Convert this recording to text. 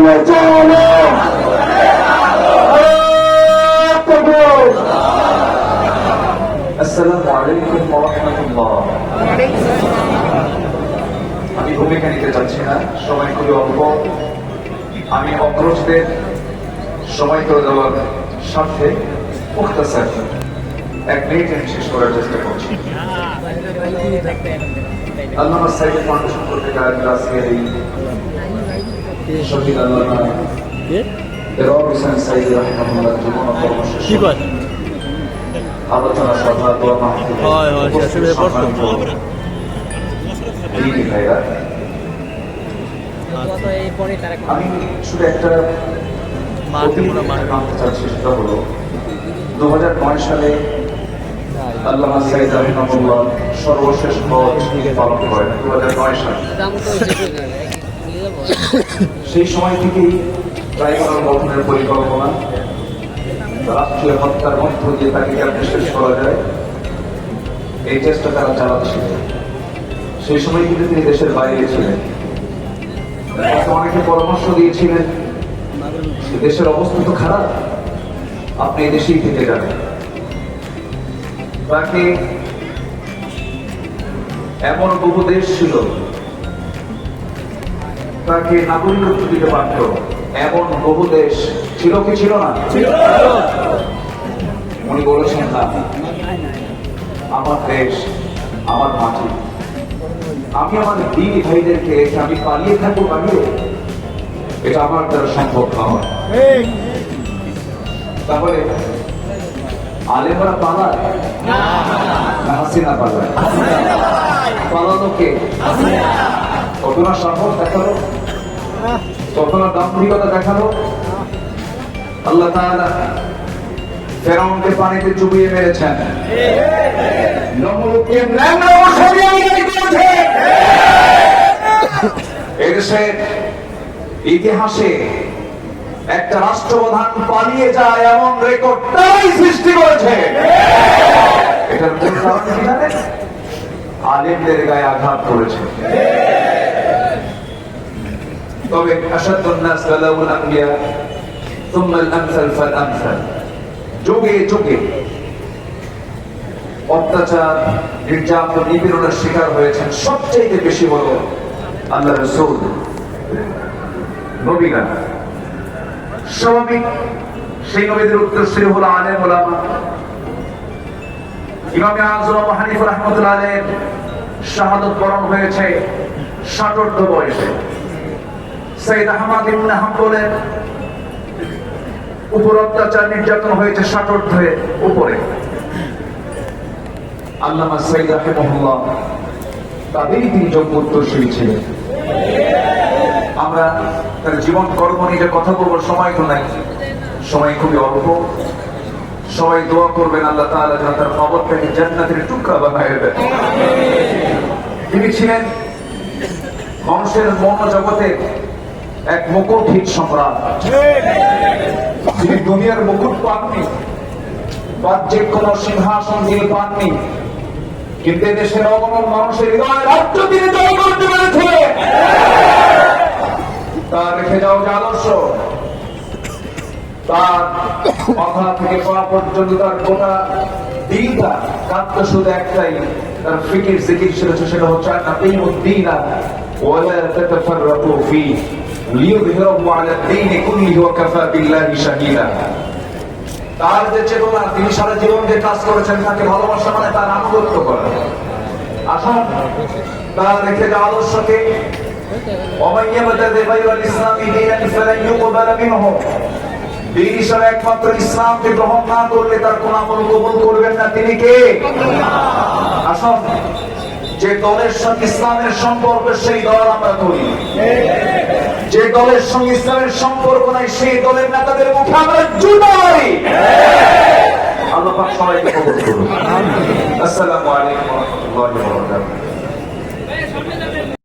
সামনে চলো। আমি ভূমিকা নিতে চাচ্ছি না, সময় খুবই অল্প। আমি অগ্রজদের সময় করে দেওয়ার স্বার্থে মুক্তাসার এক মিনিটে শেষ করার চেষ্টা করছি। আল্লাহ সাইড ফাউন্ডেশন কর্তৃক রাজশাহী শহীদ আল্লামা হোসেন সাইদ জীবন আলোচনা সভা দোয়া মাহফিলে ভাইরা, আমি শুধু একটা জানতে চাচ্ছি সেটা হলো দু হাজার নয় সালে আল্লামা সাইদ রহমানুল্লাহ সর্বশেষ হজ পালন করেন দু সালে। সেই সময় থেকেই ট্রাইব্যুনাল গঠনের পরিকল্পনা, রাষ্ট্রীয় হত্যার মধ্য দিয়ে তাকে কেমন শেষ করা যায়, এই চেষ্টা তারা চালাচ্ছিল সেই সময় কিন্তু তিনি দেশের বাইরে ছিলেন। অনেকে পরামর্শ দিয়েছিলেন? দেশের অবস্থা তো খারাপ। আপনি দেশেই থেকে যাবেন তাকে এমন বহু দেশ ছিল তাকে নাগরিকত্ব দিতে পারত এমন বহু দেশ ছিল কি ছিল না? উনি বলেছেন না আমার দেশ আমার মাটি। আমি আমার দিদি ভাইদেরকে আমি পালিয়ে থাকব বাহিরে এটা আমার দ্বারা সম্ভব নয়। তাহলে আলেমরা পালায়? না। হাসিনা পালায়। পালানো কে? কত না সাহস দেখাল? কত দাম্ভিকতা দেখাল। আল্লাহ তাআলা ফেরাউনকে পানিতে চুবিয়ে মেরেছেন। ইতিহাসে একটা রাষ্ট্রপ্রধান পালিয়ে যায় এমন রেকর্ড সৃষ্টি করেছে। এটার আলেমদের গায়ে আঘাত করেছে। তবে আসাদুন্নাস বালাউল আম্বিয়া ثم الامثل فالامثل যুগে যুগে অত্যাচার নির্যাতন নিপীড়নের শিকার হয়েছেন সবচেয়ে বেশি বড় আল্লাহ রসুল নবীরা স্বাভাবিক সেই নবীদের উত্তরসূরি হলো আলেম ওলামা ইমামে আজম আবু হানিফা রহমতুল্লাহ আলের শাহাদত বরণ হয়েছে ষাটোর্ধ বয়সে সৈয়দ আহমদ ইবনে হাম্বলের উপর অত্যাচার নির্যাতন হয়েছে ষাটোর্ধের উপরে। আল্লামা সৈয়দ তাদেরই তিনি যোগ্য ছিলেন। আমরা তার জীবন, কর্ম নিয়ে কথা বলব, সময় তো নাই। সময় খুবই অল্প। সবাই দোয়া করবেন আল্লাহ তাআলা যেন তার খবরটাকে জান্নাতের টুকরা বানায় দেন তিনি ছিলেন মানুষের মনোজগতের এক মুকুটহীন সম্রাট। তিনি দুনিয়ার মুকুট পাননি, বাহ্যিক কোন সিংহাসন দিয়ে পাননি। কিন্তু দেশের অগণন মানুষের হৃদয় রাজ্য তিনি জয় করতে পেরেছিলেন তার রেখে যাও যে আদর্শ। তার মাথা থেকে পা পর্যন্ত তার গোটা দিনটা কাঁদত শুধু একটাই, তার ফিকির জিকির ছিল সেটা হচ্ছে নাকিম উদ্দিনা ওয়ালা তাতাফাররাকু ফি। লিইয়ুযহিরাহু আলা দ্বীনি কুল্লিহি ওয়া কাফা বিল্লাহি শাহীদা তার যে চেতনা তিনি সারা জীবন যে কাজ করেছেন তাকে ভালোবাসা মানে তার আনুগত্য করা আসুন তার রেখে যাওয়া আদর্শকে ومن يبتغي غير الاسلام دينا فلن يقبل منه দিন হিসাবে একমাত্র ইসলামকে গ্রহণ না করলে তার কোন আমল কবুল করবেন না তিনি কে আসুন যে দলের সঙ্গে ইসলামের সম্পর্ক, সেই দল আমরা করি। যে দলের সঙ্গে ইসলামের সম্পর্ক নাই, সেই দলের নেতাদের মুখে আমরা জুতা